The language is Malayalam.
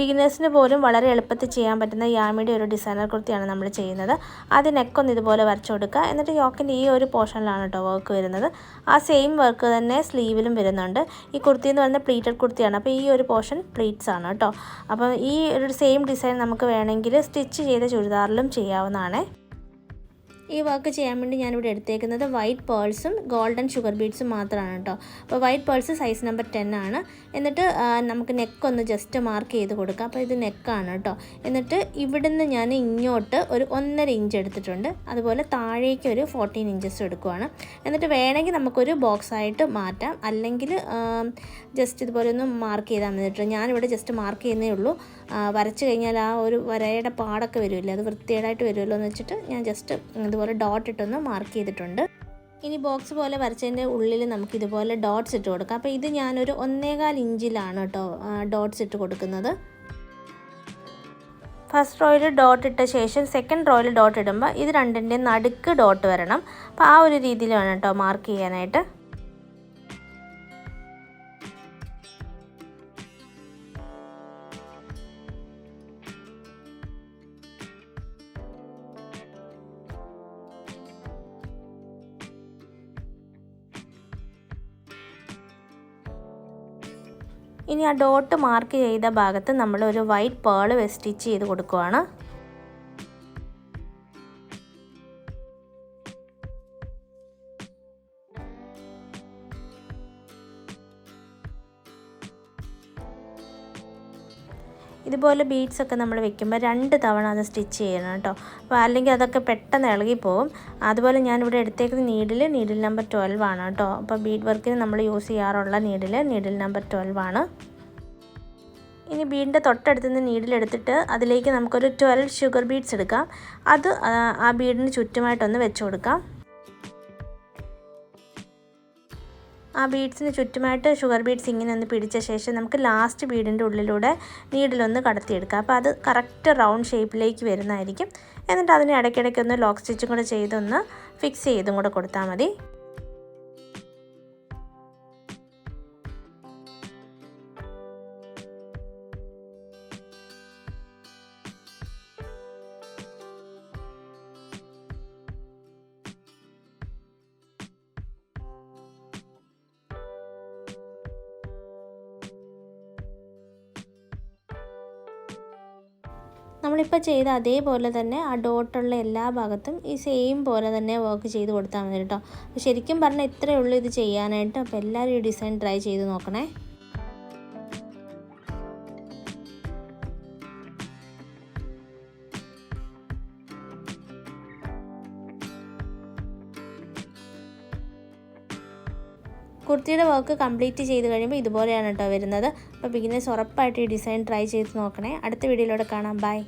ബിഗിനേഴ്സിന് പോലും വളരെ എളുപ്പത്തിൽ ചെയ്യാൻ പറ്റുന്ന യാമിയുടെ ഒരു ഡിസൈനർ കുർത്തിയാണ് നമ്മൾ ചെയ്യുന്നത്. ആദ്യം നെക്കൊന്ന് ഇതുപോലെ വരച്ചു കൊടുക്കുക. എന്നിട്ട് യോക്കിന്റെ ഈ ഒരു പോർഷനിലാണ് കേട്ടോ വർക്ക് വരുന്നത്. ആ സെയിം വർക്ക് തന്നെ സ്ലീവിലും വരുന്നുണ്ട്. ഈ കുർത്തി എന്ന് പറയുന്നത് പ്ലീറ്റഡ് കുർത്തിയാണ്. അപ്പോൾ ഈ ഒരു പോർഷൻ പ്ലീറ്റ്സ് ആണ് കേട്ടോ അപ്പോൾ ഈ ഒരു സെയിം ഡിസൈൻ നമുക്ക് വേണമെങ്കിൽ സ്റ്റിച്ച് ചെയ്ത ചുരിദാറിലും ചെയ്യാവുന്നതാണ്. ഈ വർക്ക് ചെയ്യാൻ വേണ്ടി ഞാനിവിടെ എടുത്തേക്കുന്നത് വൈറ്റ് പേൾസും ഗോൾഡൻ ഷുഗർ ബീഡ്സും മാത്രമാണ് കേട്ടോ അപ്പോൾ white pearls size number ten ആണ്. എന്നിട്ട് നമുക്ക് നെക്ക് ഒന്ന് ജസ്റ്റ് മാർക്ക് ചെയ്ത് കൊടുക്കാം. അപ്പോൾ ഇത് നെക്കാണ് കേട്ടോ എന്നിട്ട് ഇവിടുന്ന് ഞാൻ ഇങ്ങോട്ട് ഒരു ഒന്നര ഇഞ്ച് എടുത്തിട്ടുണ്ട്. അതുപോലെ താഴേക്ക് ഒരു ഫോർട്ടീൻ ഇഞ്ചസ് എടുക്കുവാണ്. എന്നിട്ട് വേണമെങ്കിൽ നമുക്കൊരു ബോക്സ് ആയിട്ട് മാറ്റാം. അല്ലെങ്കിൽ ജസ്റ്റ് ഇതുപോലെ ഒന്ന് മാർക്ക് ചെയ്താൽ മതി കേട്ടോ ഞാനിവിടെ ജസ്റ്റ് മാർക്ക് ചെയ്യുന്നേ ഉള്ളൂ. വരച്ച് കഴിഞ്ഞാൽ ആ ഒരു വരയുടെ പാടൊക്കെ വരുമല്ലോ? അത് വൃത്തികേടായിട്ട് വരുമല്ലോ എന്ന് വെച്ചിട്ട് ഞാൻ ജസ്റ്റ് ഇതുപോലെ ഡോട്ട് ഇട്ടൊന്ന് മാർക്ക് ചെയ്തിട്ടുണ്ട്. ഇനി ബോക്സ് പോലെ വരച്ചതിന്റെ ഉള്ളിൽ നമുക്ക് ഇതുപോലെ ഡോട്ട്സ് ഇട്ട് കൊടുക്കാം. അപ്പോൾ ഇത് ഞാനൊരു ഒന്നേകാൽ ഇഞ്ചിലാണ് കേട്ടോ ഡോട്ട്സ് ഇട്ട് കൊടുക്കുന്നത്. ഫസ്റ്റ് റോയിൽ ഡോട്ട് ഇട്ട ശേഷം സെക്കൻഡ് റോയിൽ ഡോട്ട് ഇടുമ്പോൾ ഇത് രണ്ടിന്റെയും നടുക്ക് ഡോട്ട് വരണം. അപ്പോൾ ആ ഒരു രീതിയിൽ വേണം കേട്ടോ മാർക്ക് ചെയ്യാനായിട്ട്. ഇനി ആ ഡോട്ട് മാർക്ക് ചെയ്ത ഭാഗത്ത് നമ്മൾ ഒരു വൈറ്റ് പേൾ സ്റ്റിച്ച് ചെയ്ത് കൊടുക്കുവാണ്. ഇതുപോലെ ബീഡ്സ് ഒക്കെ നമ്മൾ വെക്കുമ്പോൾ രണ്ട് തവണ അത് സ്റ്റിച്ച് ചെയ്യണം കേട്ടോ അപ്പോൾ അല്ലെങ്കിൽ അതൊക്കെ പെട്ടെന്ന് ഇളകിപ്പോവും അതുപോലെ ഞാനിവിടെ എടുത്തേക്കുന്ന നീഡിൽ നീഡിൽ നമ്പർ ട്വൽവ് ആണ് കേട്ടോ അപ്പോൾ ബീഡ് വർക്കിന് നമ്മൾ യൂസ് ചെയ്യാറുള്ള നീഡിൽ നീഡിൽ നമ്പർ ട്വൽവ് ആണ്. ഇനി ബീഡിന്റെ തൊട്ടടുത്ത് നിന്ന് നീഡിലെടുത്തിട്ട് അതിലേക്ക് നമുക്കൊരു ട്വൽവ് ഷുഗർ ബീഡ്സ് എടുക്കാം. അത് ആ ബീഡിന് ചുറ്റുമായിട്ടൊന്ന് വെച്ച് കൊടുക്കാം. ആ ബീഡ്സിന് ചുറ്റുമായിട്ട് ഷുഗർ ബീഡ്സ് ഇങ്ങനെ ഒന്ന് പിടിച്ച ശേഷം നമുക്ക് ലാസ്റ്റ് ബീഡിന്റെ ഉള്ളിലൂടെ നീഡിലൊന്ന് കടത്തിയെടുക്കാം. അപ്പോൾ അത് കറക്റ്റ് റൗണ്ട് ഷേപ്പിലേക്ക് വരുന്നതായിരിക്കും. എന്നിട്ട് അതിന് ഇടയ്ക്കിടയ്ക്ക് ഒന്ന് ലോക്ക് സ്റ്റിച്ചും കൂടെ ചെയ്തൊന്ന് ഫിക്സ് ചെയ്തും കൂടെ കൊടുത്താൽ മതി. നമ്മളിപ്പോൾ ചെയ്ത അതേപോലെ തന്നെ ആ ഡോട്ടുള്ള എല്ലാ ഭാഗത്തും ഈ സെയിം പോലെ തന്നെ വർക്ക് ചെയ്ത് കൊടുത്താൽ മതി കേട്ടോ. ശരിക്കും പറഞ്ഞാൽ ഇത്രയേ ഉള്ളൂ ഇത് ചെയ്യാനായിട്ട്. അപ്പോൾ എല്ലാവരും ഈ ഡിസൈൻ ട്രൈ ചെയ്ത് നോക്കണേ. കുർത്തിയുടെ വർക്ക് കംപ്ലീറ്റ് ചെയ്ത് കഴിയുമ്പോൾ ഇതുപോലെയാണ് കേട്ടോ വരുന്നത്. അപ്പോൾ ബിഗിനേഴ്സ് ഉറപ്പായിട്ട് ഈ ഡിസൈൻ ട്രൈ ചെയ്ത് നോക്കണേ. അടുത്ത വീഡിയോയിലൂടെ കാണാം. ബൈ.